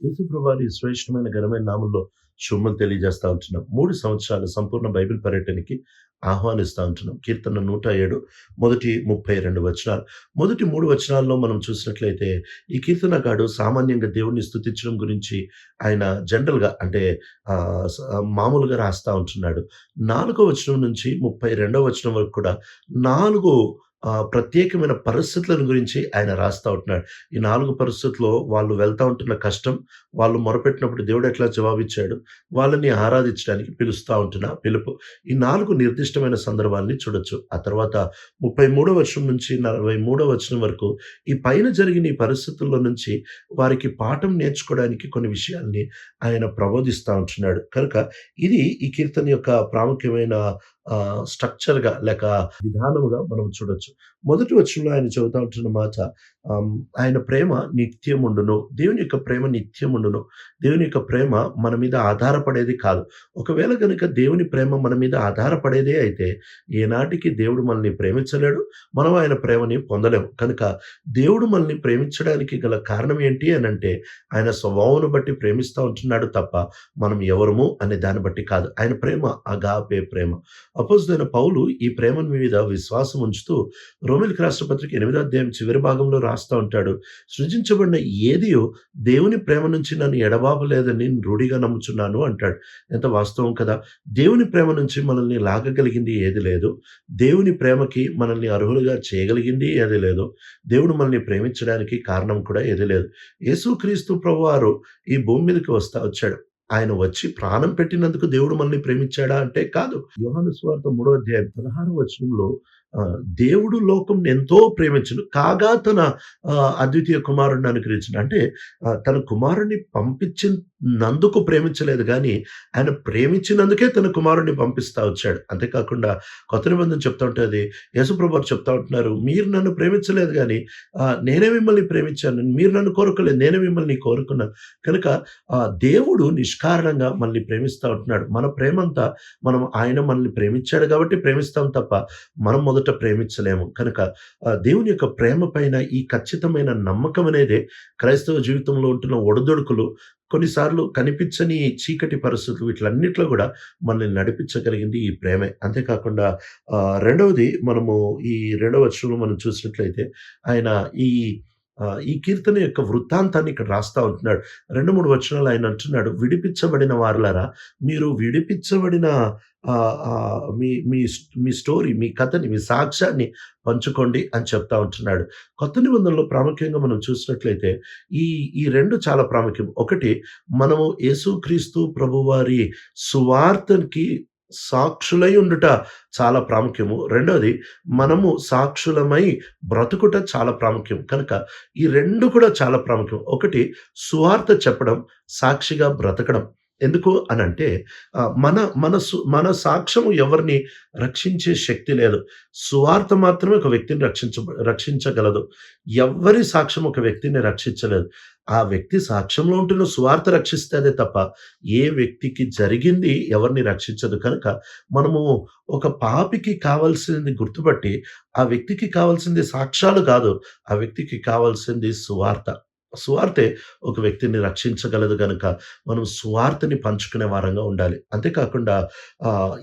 యేసుప్రభాని శ్రేష్టమైన ఘనమైన నామంలో శుభం తెలియజేస్తూ ఉంటున్నాం. మూడు సంవత్సరాల సంపూర్ణ బైబిల్ పర్యటనకి ఆహ్వానిస్తూ ఉంటున్నాం. కీర్తన నూట ఏడు మొదటి ముప్పై రెండు వచనాలు. మొదటి మూడు వచనాల్లో మనం చూసినట్లయితే ఈ కీర్తనకాడు సామాన్యంగా దేవుణ్ణి స్థుతించడం గురించి ఆయన జనరల్గా అంటే మామూలుగా రాస్తా ఉంటున్నాడు. నాలుగో వచనం నుంచి ముప్పై రెండో వచనం వరకు కూడా నాలుగు ప్రత్యేకమైన పరిస్థితులను గురించి ఆయన రాస్తా ఉంటున్నాడు. ఈ నాలుగు పరిస్థితుల్లో వాళ్ళు వెళ్తా ఉంటున్న కష్టం వాళ్ళు మొరపెట్టినప్పుడు దేవుడు ఎట్లా జవాబిచ్చాడు? వాళ్ళని ఆరాధించడానికి పిలుస్తూ ఉంటున్న పిలుపు. ఈ నాలుగు నిర్దిష్టమైన సందర్భాన్ని చూడొచ్చు. ఆ తర్వాత ముప్పై మూడో వర్షం నుంచి నలభై మూడో వచనం వరకు ఈ పైన జరిగిన ఈ పరిస్థితుల్లో నుంచి వారికి పాఠం నేర్చుకోవడానికి కొన్ని విషయాల్ని ఆయన ప్రబోధిస్తూ ఉంటున్నాడు. కనుక ఇది ఈ కీర్తన యొక్క ప్రాముఖ్యమైన స్ట్రక్చర్గా లేక విధానముగా మనం చూడొచ్చు. మొదటి వచ్చిన ఆయన చెబుతా ఉంటున్న మాట ఆయన ప్రేమ నిత్యముండును. దేవుని యొక్క ప్రేమ నిత్యముండును. దేవుని యొక్క ప్రేమ మన మీద ఆధారపడేది కాదు. ఒకవేళ కనుక దేవుని ప్రేమ మన మీద ఆధారపడేదే అయితే ఏనాటికి దేవుడు మనల్ని ప్రేమించలేడు మనం ఆయన ప్రేమని పొందలేము. కనుక దేవుడు మనల్ని ప్రేమించడానికి గల కారణం ఏంటి అని అంటే ఆయన స్వభావం బట్టి ప్రేమిస్తూ ఉంటున్నాడు తప్ప మనం ఎవరము అనే దాన్ని బట్టి కాదు. ఆయన ప్రేమ అగాపే ప్రేమ. అపోజిదైన పౌలు ఈ ప్రేమ మీద విశ్వాసం ఉంచుతూ రోమిల్ రాష్ట్రపత్రిక ఎనిమిదో అధ్యాయం చివరి భాగంలో రాస్తూ ఉంటాడు. సృజించబడిన ఏదియో దేవుని ప్రేమ నుంచి నన్ను ఎడబాబలేదని నేను రూఢిగా నమ్ముచున్నాను అంటాడు. ఎంత వాస్తవం కదా! దేవుని ప్రేమ నుంచి మనల్ని లాగగలిగింది ఏది లేదు. దేవుని ప్రేమకి మనల్ని అర్హులుగా చేయగలిగింది ఏది లేదు. దేవుడు మనల్ని ప్రేమించడానికి కారణం కూడా ఏది లేదు. యేసుక్రీస్తు ప్రభువారు ఈ భూమి మీదకి వస్తా వచ్చాడు. ఆయన వచ్చి ప్రాణం పెట్టినందుకు దేవుడు మనల్ని ప్రేమించాడా అంటే కాదు. యోహాను స్వార్థ మూడో అధ్యాయం పదహారు వచనంలో దేవుడు లోకం ఎంతో ప్రేమించను. కాగా తన ఆ, అద్వితీయ కుమారుడిని అనుగ్రహించను. అంటే తన కుమారుడిని పంపించినందుకు ప్రేమించలేదు కానీ ఆయన ప్రేమించినందుకే తన కుమారుడిని పంపిస్తా వచ్చాడు. అంతేకాకుండా కొత్త నిబంధన చెప్తా ఉంటుంది యేసుప్రభు చెప్తా ఉంటున్నారు మీరు నన్ను ప్రేమించలేదు కానీ నేనే మిమ్మల్ని ప్రేమించాను. మీరు నన్ను కోరుకోలేదు నేనే మిమ్మల్ని కోరుకున్నాను కనుక ఆ, దేవుడు నిష్కారణంగా మనల్ని ప్రేమిస్తూ ఉంటున్నాడు. మన ప్రేమంతా మనం ఆయన మనల్ని ప్రేమించాడు కాబట్టి ప్రేమిస్తాం తప్ప మనం మొదలు మొదట ప్రేమించలేము. కనుక దేవుని యొక్క ప్రేమ పైన ఈ ఖచ్చితమైన నమ్మకం అనేదే క్రైస్తవ జీవితంలో ఉంటున్న ఒడదొడుకులు కొన్నిసార్లు కనిపించని చీకటి పరిస్థితులు వీటిలన్నిట్లో కూడా మనల్ని నడిపించగలిగింది ఈ ప్రేమే. అంతేకాకుండా రెండవది మనము ఈ రెండవ వచనంలో మనం చూసినట్లయితే ఆయన ఈ ఈ కీర్తన యొక్క వృత్తాంతాన్ని ఇక్కడ రాస్తా ఉంటున్నాడు. రెండు మూడు వచనాలు ఆయన అంటున్నాడు. విడిపించబడిన వారులారా మీరు విడిపించబడిన మీ మీ మీ స్టోరీ మీ కథని మీ సాక్ష్యాన్ని పంచుకోండి అని చెప్తా ఉంటున్నాడు. కొత్త నిబంధనలో ప్రాముఖ్యంగా మనం చూసినట్లయితే ఈ ఈ రెండు చాలా ప్రాముఖ్యం. ఒకటి మనము యేసుక్రీస్తు ప్రభువారి సువార్తకి సాక్షులై ఉండుట చాలా ప్రాముఖ్యము. రెండవది మనము సాక్షులమై బ్రతుకుట చాలా ప్రాముఖ్యం. కనుక ఈ రెండు కూడా చాలా ప్రాముఖ్యం. ఒకటి సువార్త చెప్పడం సాక్షిగా బ్రతకడం. ఎందుకు అని అంటే మన మన సు- మన సాక్ష్యము ఎవరిని రక్షించే శక్తి లేదు. సువార్త మాత్రమే ఒక వ్యక్తిని రక్షించ రక్షించగలదు. ఎవరి సాక్ష్యం ఒక వ్యక్తిని రక్షించలేదు. ఆ వ్యక్తి సాక్ష్యంలో ఉంటున్న సువార్త రక్షిస్తేదే తప్ప ఏ వ్యక్తికి జరిగింది ఎవరిని రక్షించదు కనుక మనము ఒక పాపికి కావాల్సింది గుర్తుపట్టి ఆ వ్యక్తికి కావాల్సింది సాక్ష్యాలు కాదు ఆ వ్యక్తికి కావాల్సింది సువార్త. సువార్తే ఒక వ్యక్తిని రక్షించగలదు కనుక మనం సువార్తని పంచుకునే వారంగా ఉండాలి. అంతేకాకుండా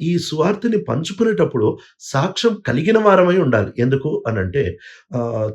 ఈ సువార్తని పంచుకునేటప్పుడు సాక్ష్యం కలిగిన వారమై ఉండాలి. ఎందుకు అని అంటే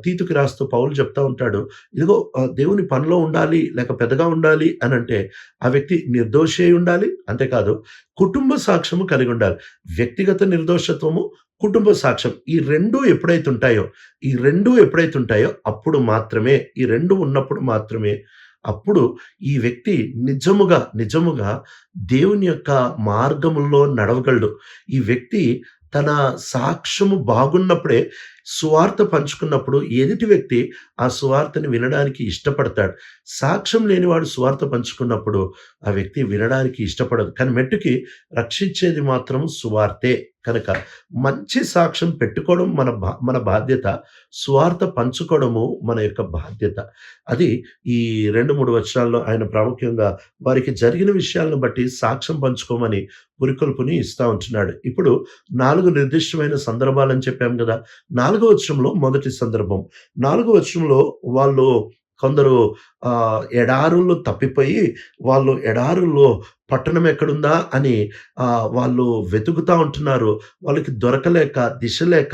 తీతుకి రాస్తూ పౌలు చెప్తా ఉంటాడు ఇదిగో దేవుని పనిలో ఉండాలి లేక పెద్దగా ఉండాలి అని అంటే ఆ వ్యక్తి నిర్దోషి అయి ఉండాలి. అంతేకాదు కుటుంబ సాక్ష్యము కలిగి ఉండాలి. వ్యక్తిగత నిర్దోషత్వము కుటుంబ సాక్ష్యం. ఈ రెండు ఎప్పుడైతే ఉంటాయో ఈ రెండు ఎప్పుడైతే ఉంటాయో అప్పుడు మాత్రమే ఈ రెండు ఉన్నప్పుడు మాత్రమే అప్పుడు ఈ వ్యక్తి నిజముగా నిజముగా దేవుని యొక్క మార్గములో నడవగలడు. ఈ వ్యక్తి తన సాక్ష్యము బాగున్నప్పుడే సువార్త పంచుకున్నప్పుడు ఎదుటి వ్యక్తి ఆ సువార్తని వినడానికి ఇష్టపడతాడు. సాక్ష్యం లేనివాడు సువార్త పంచుకున్నప్పుడు ఆ వ్యక్తి వినడానికి ఇష్టపడదు. కానీ మెట్టుకి రక్షించేది మాత్రం సువార్తే కనుక. మంచి సాక్ష్యం పెట్టుకోవడం మన బా మన బాధ్యత. స్వార్థ పంచుకోవడము మన యొక్క బాధ్యత. అది ఈ రెండు మూడు వచనాల్లో ఆయన ప్రాముఖ్యంగా వారికి జరిగిన విషయాలను బట్టి సాక్ష్యం పంచుకోమని పురికొల్పుని ఇస్తా ఉంటున్నాడు. ఇప్పుడు నాలుగు నిర్దిష్టమైన సందర్భాలని చెప్పాం కదా. నాలుగు నాలుగో వచనంలో మొదటి సందర్భం నాలుగో వచనంలో వాళ్ళు కొందరు ఎడారుల్లో తప్పిపోయి వాళ్ళు ఎడారుల్లో పట్టణం ఎక్కడుందా అని వాళ్ళు వెతుకుతా ఉంటున్నారు. వాళ్ళకి దొరకలేక, దిశ లేక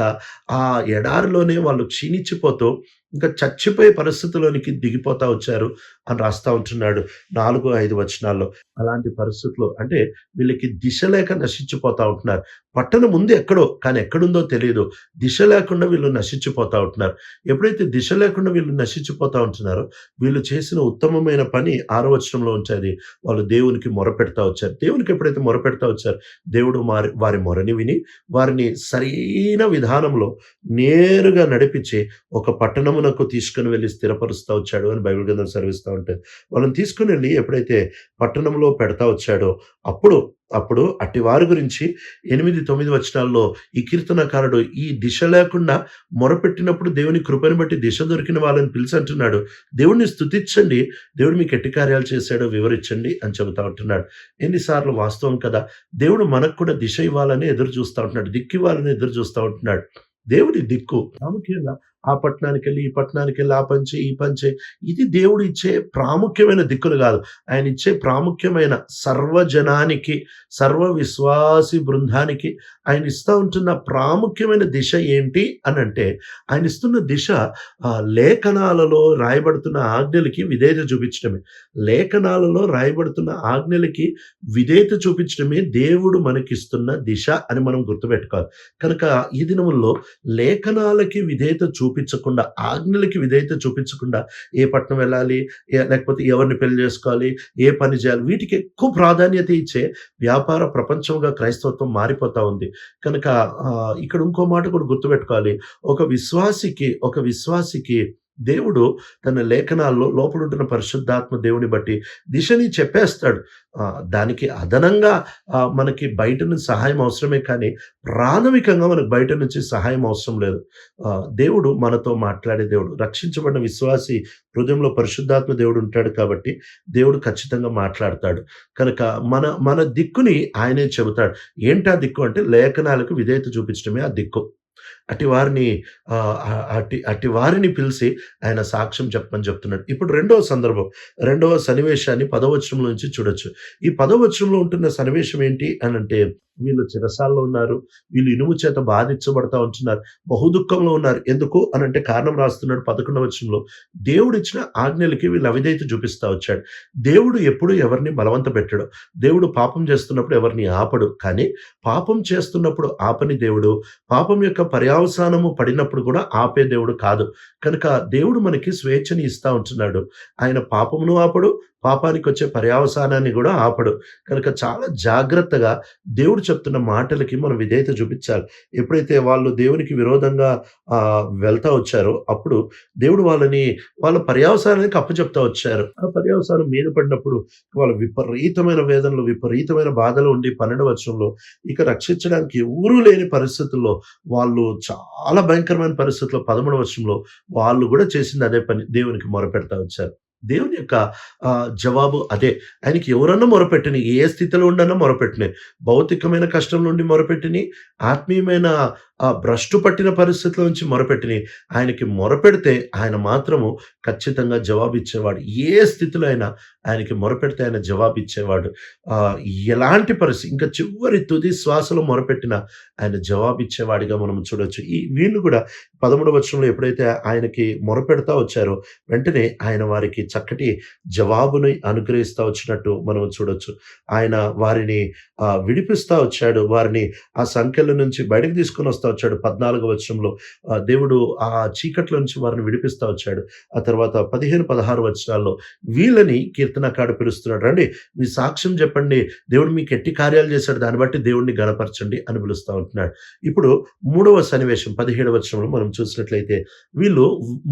ఆ ఎడారిలోనే వాళ్ళు క్షీణించిపోతూ ఇంకా చచ్చిపోయే పరిస్థితిలోనికి దిగిపోతా వచ్చారు అని రాస్తా ఉంటున్నాడు. 4, 5 వచనాల్లో. అలాంటి పరిస్థితులు అంటే వీళ్ళకి దిశ లేక నశించిపోతా ఉంటున్నారు. పట్టణం ఉంది ఎక్కడో కానీ ఎక్కడుందో తెలియదు దిశ లేకుండా వీళ్ళు నశించిపోతా ఉంటున్నారు. ఎప్పుడైతే దిశ లేకుండా వీళ్ళు నశించిపోతా ఉంటున్నారో వీళ్ళు చేసిన ఉత్తమమైన పని ఆరవచనంలో ఉంచేది వాళ్ళు దేవునికి మొరపెడతా వచ్చారు. దేవునికి ఎప్పుడైతే మొరపెడతా వచ్చారు దేవుడు మారి వారి మొరని విని వారిని సరైన విధానంలో నేరుగా నడిపించి ఒక పట్టణమునకు తీసుకొని వెళ్ళి స్థిరపరుస్తూ వచ్చాడు అని బైబిల్ గ్రంథం సర్విస్తూ ఉంటుంది వాళ్ళని తీసుకుని వెళ్ళి ఎప్పుడైతే పట్టణంలో పెడతా వచ్చాడో అప్పుడు, అప్పుడు అట్టి వారి గురించి 8, 9 వచనాల్లో ఈ కీర్తనకారుడు ఈ దిశ లేకుండా మొరపెట్టినప్పుడు దేవుని కృపను బట్టి దిశ దొరికిన వాళ్ళని పిలిచి అంటున్నాడు. దేవుడిని స్థుతించండి దేవుడు మీకు ఎట్టి కార్యాలు చేశాడో వివరించండి అని చెబుతా ఉంటున్నాడు. ఎన్నిసార్లు వాస్తవం కదా! దేవుడు మనకు కూడా దిశ ఇవ్వాలని ఎదురు చూస్తూ ఉంటున్నాడు. దిక్కు ఇవ్వాలని ఎదురు చూస్తూ ఉంటున్నాడు. దేవుడి దిక్కు ప్రాముఖ్యంగా ఆ పట్టణానికెళ్ళి, ఈ పట్టణానికెళ్ళి ఆ పని ఈ పని ఇది దేవుడు ఇచ్చే ప్రాముఖ్యమైన దిక్కులు కాదు. ఆయన ఇచ్చే ప్రాముఖ్యమైన సర్వజనానికి, సర్వ విశ్వాసి బృందానికి ఆయన ఇస్తూ ఉంటున్న ప్రాముఖ్యమైన దిశ ఏంటి అని అంటే ఆయన ఇస్తున్న దిశ లేఖనాలలో రాయబడుతున్న ఆజ్ఞలకి విధేయత చూపించడమే. లేఖనాలలో రాయబడుతున్న ఆజ్ఞలకి విధేయత చూపించడమే దేవుడు మనకిస్తున్న దిశ అని మనం గుర్తుపెట్టుకోవాలి. కనుక ఈ దినముల్లో లేఖనాలకి విధేయత చూ చూపించకుండా, ఆజ్ఞలకి విధేయత చూపించకుండా ఏ పట్టణం వెళ్ళాలి, లేకపోతే ఎవరిని పెళ్ళి చేసుకోవాలి, ఏ పని చేయాలి వీటికి ఎక్కువ ప్రాధాన్యత ఇచ్చే వ్యాపార ప్రపంచంగా క్రైస్తవత్వం మారిపోతా ఉంది. కనుక ఇక్కడ ఇంకో మాట కూడా గుర్తుపెట్టుకోవాలి. ఒక విశ్వాసికి, ఒక విశ్వాసికి దేవుడు తన లేఖనాల్లో లోపలుంటున్న పరిశుద్ధాత్మ దేవుని బట్టి దిశని చెప్పేస్తాడు. దానికి అదనంగా మనకి బయట నుంచి సహాయం అవసరమే కానీ ప్రాథమికంగా మనకు బయట నుంచి సహాయం అవసరం లేదు. దేవుడు మనతో మాట్లాడే దేవుడు. రక్షించబడిన విశ్వాసి హృదయంలో పరిశుద్ధాత్మ దేవుడు ఉంటాడు కాబట్టి దేవుడు ఖచ్చితంగా మాట్లాడతాడు. కనుక మన మన దిక్కుని ఆయనే చెబుతాడు. ఏంటా దిక్కు అంటే లేఖనాలకు విధేయత చూపించడమే ఆ దిక్కు. అటు వారిని అటు అటు వారిని పిలిచి ఆయన సాక్ష్యం చెప్పమని చెప్తున్నాడు. ఇప్పుడు రెండవ సందర్భం, రెండవ సన్నివేశాన్ని పదవచనంలో నుంచి చూడొచ్చు. ఈ పదవచనంలో ఉంటున్న సన్నివేశం ఏంటి అని అంటే వీళ్ళు చిరసాల్లో ఉన్నారు. వీళ్ళు ఇనుము చేత బాధించబడతా ఉంటున్నారు. బహుదుఖంలో ఉన్నారు. ఎందుకు అనంటే కారణం రాస్తున్నాడు 11వ వచనంలో. దేవుడిచ్చిన ఆజ్ఞలకి వీళ్ళు అవిధేయత చూపిస్తా వచ్చాడు. దేవుడు ఎప్పుడు ఎవరిని బలవంత పెట్టడు. దేవుడు పాపం చేస్తున్నప్పుడు ఎవరిని ఆపడు. కానీ పాపం చేస్తున్నప్పుడు ఆపని దేవుడు, పాపం యొక్క పర్యవసానము పడినప్పుడు కూడా ఆపే దేవుడు కాదు. కనుక దేవుడు మనకి స్వేచ్ఛని ఇస్తా ఉంటున్నాడు. ఆయన పాపమును ఆపడు, పాపానికి వచ్చే పర్యవసానాన్ని కూడా ఆపడు. కనుక చాలా జాగ్రత్తగా దేవుడు చెప్తున్న మాటలకి మనం విధేయత చూపించాలి. ఎప్పుడైతే వాళ్ళు దేవునికి విరోధంగా వెళ్తా వచ్చారో అప్పుడు దేవుడు వాళ్ళని వాళ్ళ పర్యావసానానికి అప్పచెప్తా వచ్చారు. ఆ పర్యావసానం మీద పడినప్పుడు వాళ్ళ విపరీతమైన వేదనలు, విపరీతమైన బాధలు ఉండి పన్నెండు వర్షంలో ఇక రక్షించడానికి ఎవరు లేని పరిస్థితుల్లో వాళ్ళు చాలా భయంకరమైన పరిస్థితుల్లో పదమూడు వర్షంలో వాళ్ళు కూడా చేసింది అదే పని. దేవునికి మొరపెడతా వచ్చారు. దేవుని యొక్క జవాబు అదే. ఆయనకి ఎవరన్నా మొరపెట్టని, ఏ స్థితిలో ఉండన్నా మొరపెట్టినాయి భౌతికమైన కష్టం నుండి మొరపెట్టినాయి ఆత్మీయమైన ఆ భ్రష్టు పట్టిన పరిస్థితుల నుంచి మొరపెట్టిని ఆయనకి మొరపెడితే ఆయన మాత్రము ఖచ్చితంగా జవాబిచ్చేవాడు. ఏ స్థితిలో అయినా ఆయనకి మొరపెడితే ఆయన జవాబిచ్చేవాడు. ఆహ్, ఎలాంటి పరిస్థితి ఇంకా చివరి తుది శ్వాసలో మొరపెట్టినా ఆయన జవాబిచ్చేవాడిగా మనం చూడొచ్చు. ఈ వీళ్ళు కూడా పదమూడు వర్షంలో ఎప్పుడైతే ఆయనకి మొరపెడతా వచ్చారో వెంటనే ఆయన వారికి చక్కటి జవాబుని అనుగ్రహిస్తా వచ్చినట్టు మనం చూడొచ్చు. ఆయన వారిని ఆహ్, విడిపిస్తా వచ్చాడు. వారిని ఆ సంఖ్యల నుంచి బయటకు తీసుకొని వస్తా వచ్చాడు. 14వ వచనంలో దేవుడు ఆ చీకట్లో నుంచి వారిని విడిపిస్తా వచ్చాడు. ఆ తర్వాత 15, 16 వచనాల్లో వీళ్ళని కీర్తనకాడు పిలుస్తున్నాడు. రండి మీ సాక్ష్యం చెప్పండి. దేవుడు మీకు ఎట్టి కార్యాలు చేశాడు. దాన్ని బట్టి దేవుడిని గణపరచండి అని పిలుస్తా ఉంటున్నాడు. ఇప్పుడు మూడవ సన్నివేశం 17వ వచనంలో మనం చూసినట్లయితే వీళ్ళు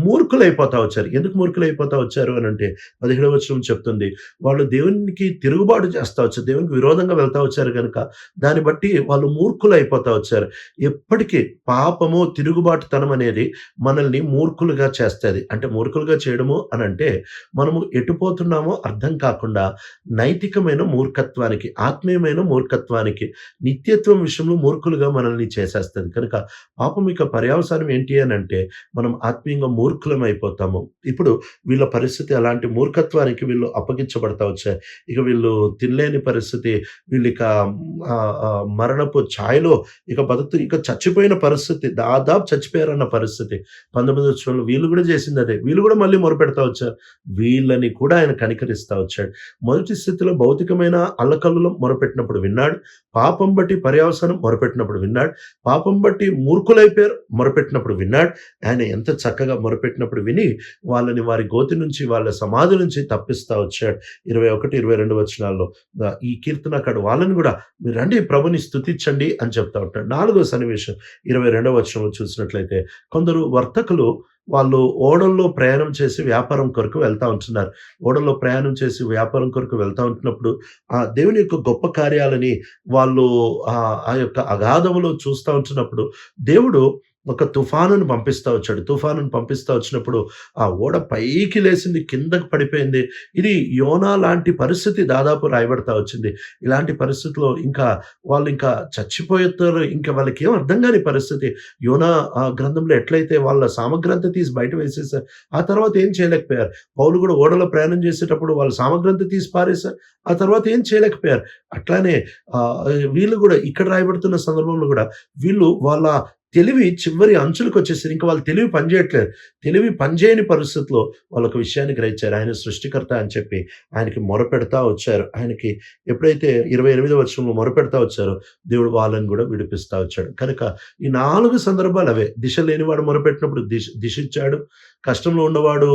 మూర్ఖులైపోతా వచ్చారు. ఎందుకు మూర్ఖులైపోతా వచ్చారు అని అంటే పదిహేడవ వచనం చెప్తుంది. వాళ్ళు దేవునికి తిరుగుబాటు చేస్తా వచ్చారు. దేవునికి విరోధంగా వెళ్తా వచ్చారు కనుక దాన్ని బట్టి వాళ్ళు మూర్ఖులైపోతా వచ్చారు. ఎప్పటికీ ఇప్పటికీ పాపము తిరుగుబాటుతనం అనేది మనల్ని మూర్ఖులుగా చేస్తుంది. అంటే మూర్ఖులుగా చేయడము అని అంటే మనము ఎటుపోతున్నామో అర్థం కాకుండా నైతికమైన మూర్ఖత్వానికి ఆత్మీయమైన మూర్ఖత్వానికి నిత్యత్వం విషయంలో మూర్ఖులుగా మనల్ని చేసేస్తుంది. కనుక పాపం యొక్క పర్యావసానం ఏంటి అని అంటే మనం ఆత్మీయంగా మూర్ఖులం అయిపోతాము. ఇప్పుడు వీళ్ళ పరిస్థితి అలాంటి మూర్ఖత్వానికి వీళ్ళు అప్పగించబడతా వచ్చాయి ఇక వీళ్ళు తినలేని పరిస్థితి వీళ్ళు ఇక ఆ, మరణపు ఛాయలో ఇక బతుకు ఇక చచ్చిపోయిన పరిస్థితి దాదాపు చచ్చిపోయారన్న పరిస్థితి. పంతొమ్మిది వచ్చంలో వీళ్ళు కూడా చేసింది అదే. వీళ్ళు కూడా మళ్ళీ మొరపెడతా వచ్చారు. వీళ్ళని కూడా ఆయన కనికరిస్తా వచ్చాడు. మొదటి స్థితిలో భౌతికమైన అల్లకల్లులో మొరపెట్టినప్పుడు విన్నాడు. పాపం బట్టి పర్యావసానం మొరపెట్టినప్పుడు విన్నాడు. పాపం బట్టి మూర్ఖులైపోయారు మొరపెట్టినప్పుడు విన్నాడు. ఆయన ఎంత చక్కగా మొరపెట్టినప్పుడు విని వాళ్ళని వారి గోతి నుంచి వాళ్ళ సమాధి నుంచి తప్పిస్తా వచ్చాడు. ఇరవై ఒకటి ఇరవై రెండు వచనాల్లో. ఈ కీర్తన అక్కడ వాళ్ళని కూడా మీరు రండి ప్రభుని స్థుతించండి అని చెప్తా ఉంటాడు. నాలుగో సన్నివేశం. ఇరవై రెండవ వచనంలో చూసినట్లయితే కొందరు వర్తకులు వాళ్ళు ఓడల్లో ప్రయాణం చేసి వ్యాపారం కొరకు వెళ్తూ ఉంటున్నారు. ఓడల్లో ప్రయాణం చేసి వ్యాపారం కొరకు వెళ్తూ ఉంటున్నప్పుడు ఆ దేవుని యొక్క గొప్ప కార్యాలని వాళ్ళు ఆ ఆ యొక్క అగాధములో చూస్తూ ఉంటున్నప్పుడు దేవుడు ఒక తుఫానును పంపిస్తా వచ్చాడు. తుఫానును పంపిస్తా వచ్చినప్పుడు ఆ ఓడ పైకి లేసింది కిందకి పడిపోయింది. ఇది యోనా లాంటి పరిస్థితి దాదాపు రాయబడతా వచ్చింది. ఇలాంటి పరిస్థితిలో ఇంకా వాళ్ళు ఇంకా చచ్చిపోతారు ఇంకా వాళ్ళకి ఏం అర్థం కాని పరిస్థితి. యోనా ఆ గ్రంథంలో ఎట్లయితే వాళ్ళ సామగ్రంత తీసి బయట వేసేసారు ఆ తర్వాత ఏం చేయలేకపోయారు? పౌలు కూడా ఓడలో ప్రయాణం చేసేటప్పుడు వాళ్ళ సామగ్రంత తీసి పారేశారు. ఆ తర్వాత ఏం చేయలేకపోయారు? అట్లానే వీళ్ళు కూడా ఇక్కడ రాయబడుతున్న సందర్భంలో కూడా వీళ్ళు వాళ్ళ తెలివి చివరి అంచులకు వచ్చేసరి ఇంకా వాళ్ళు తెలివి పనిచేయట్లేదు తెలివి పనిచేయని పరిస్థితిలో వాళ్ళు ఒక విషయాన్ని గ్రహించారు. ఆయన సృష్టికర్త అని చెప్పి ఆయనకి మొరపెడతా వచ్చారు. ఆయనకి ఎప్పుడైతే ఇరవై ఎనిమిదో వర్షంలో మొరపెడతా వచ్చారో దేవుడు వాళ్ళని కూడా విడిపిస్తా వచ్చాడు. కనుక ఈ నాలుగు సందర్భాలు అవే. దిశ లేనివాడు మొరపెట్టినప్పుడు దిశ దిశ ఇచ్చాడు కష్టంలో ఉన్నవాడు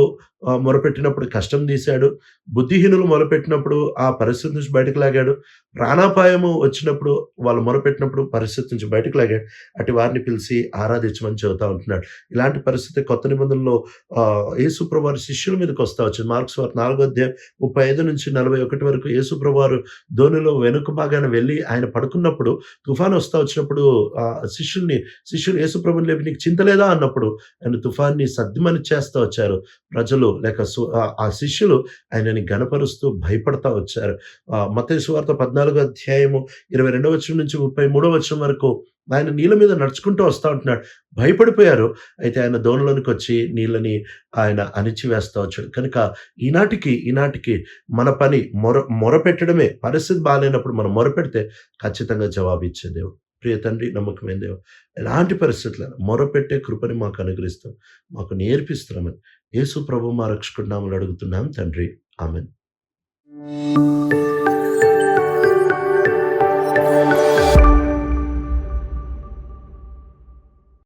మొరపెట్టినప్పుడు కష్టం తీశాడు. బుద్ధిహీనులు మొరపెట్టినప్పుడు ఆ పరిస్థితి నుంచి బయటకు లాగాడు. ప్రాణాపాయము వచ్చినప్పుడు వాళ్ళు మొరపెట్టినప్పుడు పరిస్థితి నుంచి బయటకు లాగాడు. అటు వారిని పిలిచి ఆరాధించమని చెబుతా ఉంటున్నాడు. ఇలాంటి పరిస్థితి కొత్త నిబంధనలో ఆ, యేసుప్రభు శిష్యుల మీదకి వస్తా వచ్చింది. మార్క్స్ వారు నాలుగో అధ్యాయం ముప్పై ఐదు నుంచి నలభై ఒకటి వరకు యేసుప్రభువారు ధోనిలో వెనుక భాగాన వెళ్ళి ఆయన పడుకున్నప్పుడు తుఫాన్ వస్తా వచ్చినప్పుడు ఆ శిష్యుల్ని శిష్యులు యేసుప్రభుని లేపి నీకు చింత లేదా? అన్నప్పుడు ఆయన తుఫాన్ని సద్దిమని చేస్తూ వచ్చారు. ప్రజలు లేక ఆ- శిష్యులు ఆయనని గణపరుస్తూ భయపడతా వచ్చారు. మతేశ్వార్త పద్నాలుగో అధ్యాయము ఇరవై రెండవ వచనం నుంచి ముప్పై మూడో వచనం వరకు ఆయన నీళ్ళ మీద నడుచుకుంటూ వస్తూ ఉంటున్నాడు. భయపడిపోయారు. అయితే ఆయన దోణలోనికి వచ్చి నీళ్ళని ఆయన అణిచివేస్తా వచ్చాడు. కనుక ఈనాటికి ఈనాటికి మన పని మొర మొరపెట్టడమే పరిస్థితి బాగాలేనప్పుడు మనం మొరపెడితే ఖచ్చితంగా జవాబు ఇచ్చే దేవుడు. ప్రియ తండ్రి నమ్మకమైన దేవుడు ఎలాంటి పరిస్థితులు మొరపెట్టే కృపని మాకు అనుగ్రహిస్తాం. మాకు నేర్పిస్తున్నామని యేసు ప్రభు మా రక్షకుడు నామలు అడుగుతున్నాం. తండ్రి ఆమెన్.